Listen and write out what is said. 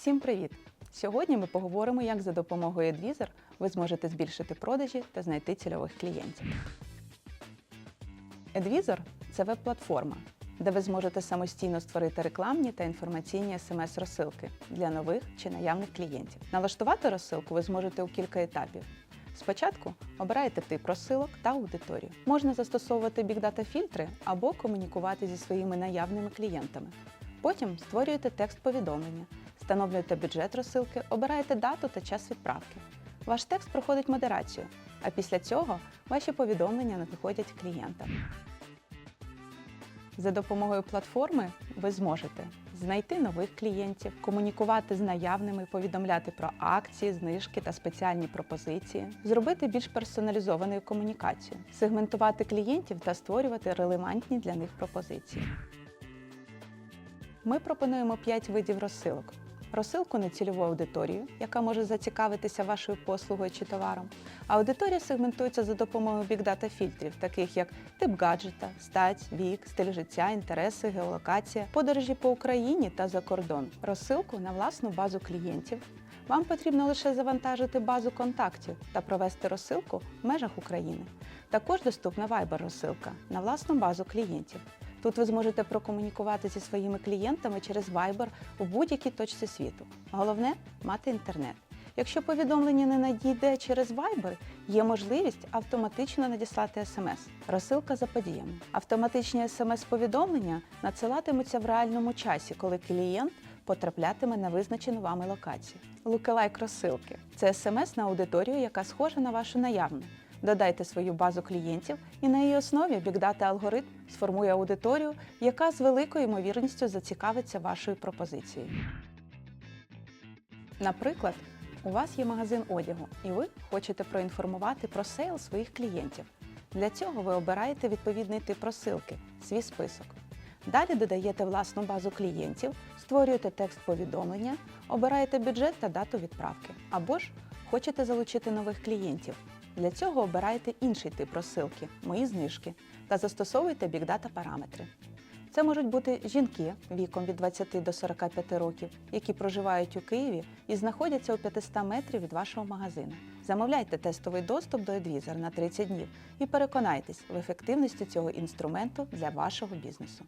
Всім привіт! Сьогодні ми поговоримо, як за допомогою Advisor ви зможете збільшити продажі та знайти цільових клієнтів. Advisor – це веб-платформа, де ви зможете самостійно створити рекламні та інформаційні смс-розсилки для нових чи наявних клієнтів. Налаштувати розсилку ви зможете у кілька етапів. Спочатку обираєте тип розсилок та аудиторію. Можна застосовувати бікдата фільтри або комунікувати зі своїми наявними клієнтами. Потім створюєте текст повідомлення, встановлюєте бюджет розсилки, обираєте дату та час відправки. Ваш текст проходить модерацію, а після цього ваші повідомлення надходять клієнтам. За допомогою платформи ви зможете знайти нових клієнтів, комунікувати з наявними, повідомляти про акції, знижки та спеціальні пропозиції, зробити більш персоналізовану комунікацію, сегментувати клієнтів та створювати релевантні для них пропозиції. Ми пропонуємо 5 видів розсилок. Розсилку на цільову аудиторію, яка може зацікавитися вашою послугою чи товаром. Аудиторія сегментується за допомогою бікдата фільтрів, таких як тип гаджета, стать, вік, стиль життя, інтереси, геолокація, подорожі по Україні та за кордон. Розсилку на власну базу клієнтів. Вам потрібно лише завантажити базу контактів та провести розсилку в межах України. Також доступна Viber розсилка на власну базу клієнтів. Тут ви зможете прокомунікувати зі своїми клієнтами через Viber у будь-якій точці світу. Головне мати інтернет. Якщо повідомлення не надійде через Viber, є можливість автоматично надіслати смс. Розсилка за подіями. Автоматичні смс-повідомлення надсилатимуться в реальному часі, коли клієнт потраплятиме на визначену вами локацію. Лукелайк розсилки це смс на аудиторію, яка схожа на вашу наявну. Додайте свою базу клієнтів, і на її основі бікдата алгоритм сформує аудиторію, яка з великою ймовірністю зацікавиться вашою пропозицією. Наприклад, у вас є магазин одягу, і ви хочете проінформувати про сейл своїх клієнтів. Для цього ви обираєте відповідний тип розсилки свій список. Далі додаєте власну базу клієнтів, створюєте текст повідомлення, обираєте бюджет та дату відправки. Або ж хочете залучити нових клієнтів. Для цього обираєте інший тип розсилки Мої знижки та застосовуєте бікдата параметри. Це можуть бути жінки віком від 20 до 45 років, які проживають у Києві і знаходяться у 500 метрів від вашого магазину. Замовляйте тестовий доступ до Advisor на 30 днів і переконайтесь в ефективності цього інструменту для вашого бізнесу.